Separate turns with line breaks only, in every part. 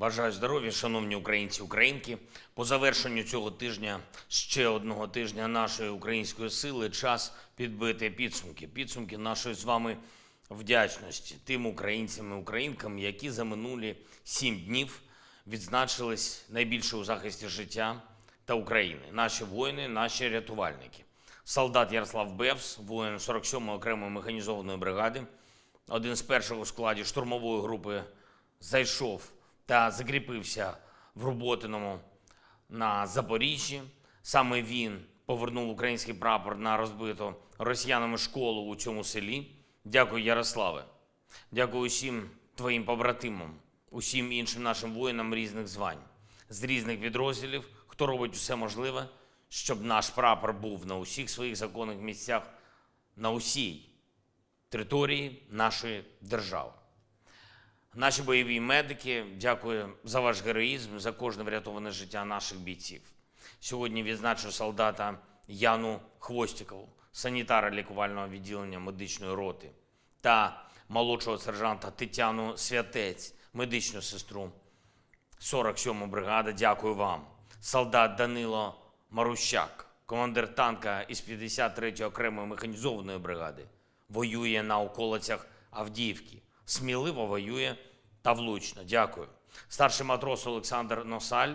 Бажаю здоров'я, шановні українці, українки. По завершенню цього тижня, ще одного тижня нашої української сили, час підбити підсумки. Підсумки нашої з вами вдячності тим українцям і українкам, які за минулі сім днів відзначились найбільше у захисті життя та України. Наші воїни, наші рятувальники. Солдат Ярослав Бевс, воїн 47-ї окремої механізованої бригади, один з перших у складі штурмової групи зайшов та закріпився в Роботиному на Запоріжжі. Саме він повернув український прапор на розбиту росіянами школу у цьому селі. Дякую, Ярославе. Дякую усім твоїм побратимам, усім іншим нашим воїнам різних звань, з різних підрозділів, хто робить усе можливе, щоб наш прапор був на усіх своїх законних місцях, на усій території нашої держави. Наші бойові медики, дякую за ваш героїзм, за кожне врятоване життя наших бійців. Сьогодні відзначу солдата Яну Хвостікову, санітара лікувального відділення медичної роти, та молодшого сержанта Тетяну Святець, медичну сестру 47 бригада. Дякую вам. Солдат Данило Марущак, командир танка із 53-ї окремої механізованої бригади, воює на околицях Авдіївки. Сміливо воює та влучно. Дякую. Старший матрос Олександр Носаль,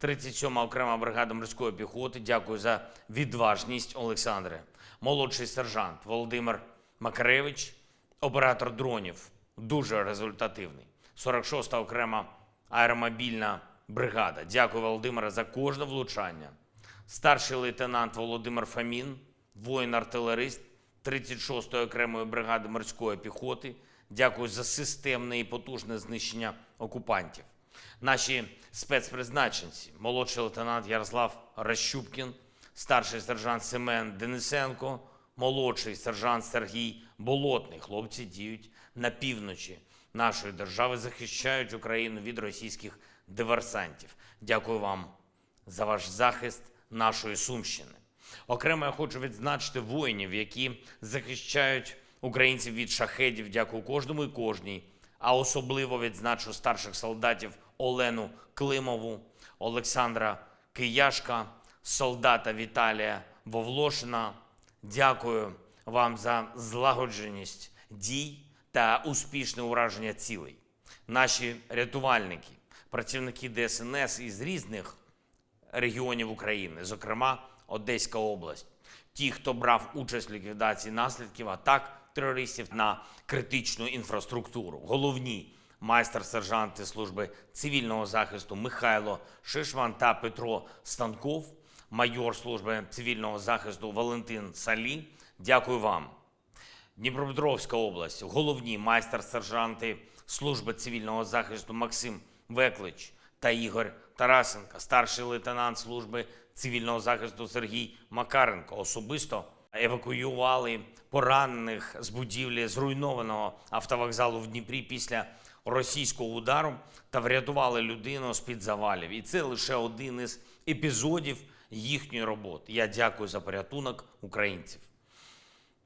37-ма окрема бригада морської піхоти. Дякую за відважність, Олександре. Молодший сержант Володимир Макаревич, оператор дронів, дуже результативний. 46-та окрема аеромобільна бригада. Дякую, Володимире, за кожне влучання. Старший лейтенант Володимир Фамін, воїн-артилерист 36-ї окремої бригади морської піхоти. Дякую за системне і потужне знищення окупантів. Наші спецпризначенці, молодший лейтенант Ярослав Ращупкін, старший сержант Семен Денисенко, молодший сержант Сергій Болотний. Хлопці діють на півночі нашої держави, захищають Україну від російських диверсантів. Дякую вам за ваш захист нашої Сумщини. Окремо я хочу відзначити воїнів, які захищають українців від шахедів. Дякую кожному і кожній. А особливо відзначу старших солдатів Олену Климову, Олександра Кияшка, солдата Віталія Вовлошина. Дякую вам за злагодженість дій та успішне ураження цілей. Наші рятувальники, працівники ДСНС із різних регіонів України, зокрема Одеська область. Ті, хто брав участь в ліквідації наслідків атак терористів на критичну інфраструктуру. Головні майстер-сержанти служби цивільного захисту Михайло Шишман та Петро Станков, майор служби цивільного захисту Валентин Салі. Дякую вам. Дніпропетровська область, головні майстер-сержанти служби цивільного захисту Максим Веклич та Ігор Тарасенко, старший лейтенант служби цивільного захисту Сергій Макаренко особисто евакуювали поранених з будівлі зруйнованого автовокзалу в Дніпрі після російського удару та врятували людину з під завалів. І це лише один із епізодів їхньої роботи. Я дякую за порятунок українців.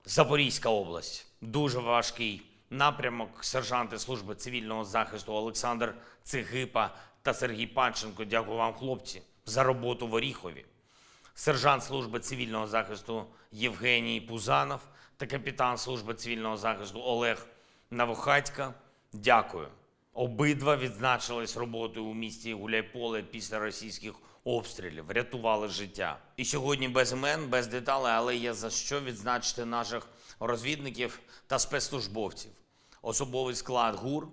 Запорізька область дуже важкий напрямок. Сержанти служби цивільного захисту Олександр Цигипа та Сергій Панченко. Дякую вам, хлопці, за роботу в Оріхові. Сержант служби цивільного захисту Євгеній Пузанов та капітан служби цивільного захисту Олег Навохатька. Дякую. Обидва відзначились роботою у місті Гуляйполе після російських обстрілів, врятували життя. І сьогодні без імен, без деталей, але є за що відзначити наших розвідників та спецслужбовців, особовий склад ГУР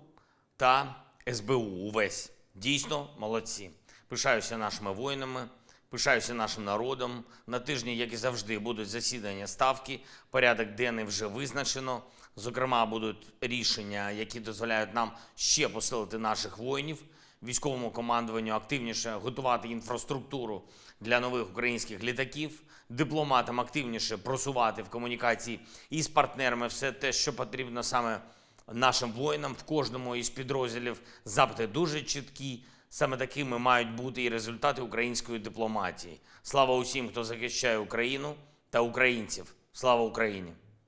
та СБУ увесь. Дійсно молодці. Пишаюся нашими воїнами, пишаюся нашим народом. На тижні, як і завжди, будуть засідання ставки. Порядок денний вже визначено. Зокрема, будуть рішення, які дозволяють нам ще посилити наших воїнів, військовому командуванню активніше готувати інфраструктуру для нових українських літаків, дипломатам активніше просувати в комунікації із партнерами все те, що потрібно саме нашим воїнам в кожному із підрозділів. Запити дуже чіткі. Саме такими мають бути і результати української дипломатії. Слава усім, хто захищає Україну та українців. Слава Україні!